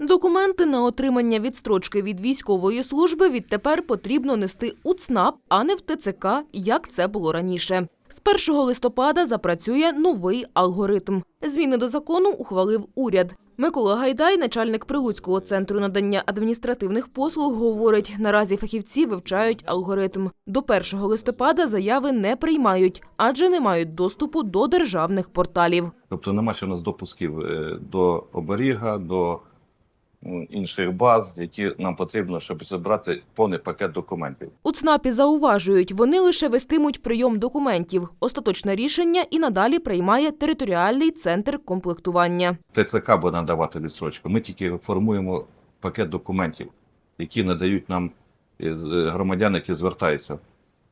Документи на отримання відстрочки від військової служби відтепер потрібно нести у ЦНАП, а не в ТЦК, як це було раніше. З 1 листопада запрацює новий алгоритм. Зміни до закону ухвалив уряд. Микола Гайдай, начальник Прилуцького центру надання адміністративних послуг, говорить, наразі фахівці вивчають алгоритм. До 1 листопада заяви не приймають, адже не мають доступу до державних порталів. Тобто нема ще у нас допусків е, до оберіга, до інших баз, які нам потрібно, щоб зібрати повний пакет документів. У ЦНАПі зауважують, вони лише вестимуть прийом документів. Остаточне рішення і надалі приймає територіальний центр комплектування. ТЦК буде надавати відстрочку. Ми тільки формуємо пакет документів, які надають нам е, громадяни, які звертаються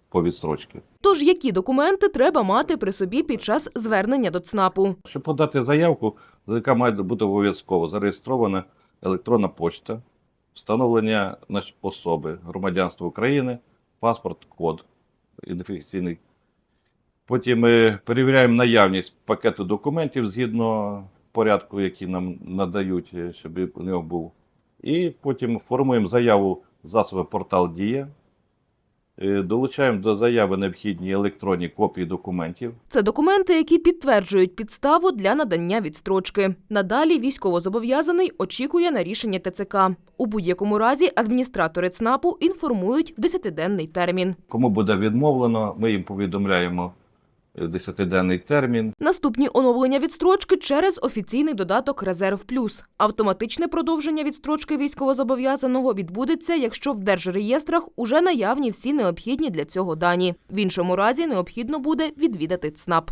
по відстрочці. Тож які документи треба мати при собі під час звернення до ЦНАПу? Щоб подати заявку, яка має бути обов'язково зареєстрована електронна почта, встановлення особи, громадянства України, паспорт, код ідентифікаційний. Потім ми перевіряємо наявність пакету документів згідно порядку, який нам надають, щоб у нього був. І потім формуємо заяву засоби портал Дія. Е, Долучаємо до заяви необхідні електронні копії документів. Це документи, які підтверджують підставу для надання відстрочки. Надалі військовозобов'язаний очікує на рішення ТЦК. У будь-якому разі адміністратори ЦНАПу інформують в 10-денний термін. Кому буде відмовлено, ми їм повідомляємо 10-денний термін. Наступні оновлення відстрочки через офіційний додаток Резерв Плюс. Автоматичне продовження відстрочки військовозобов'язаного відбудеться, якщо в держреєстрах уже наявні всі необхідні для цього дані. В іншому разі необхідно буде відвідати ЦНАП.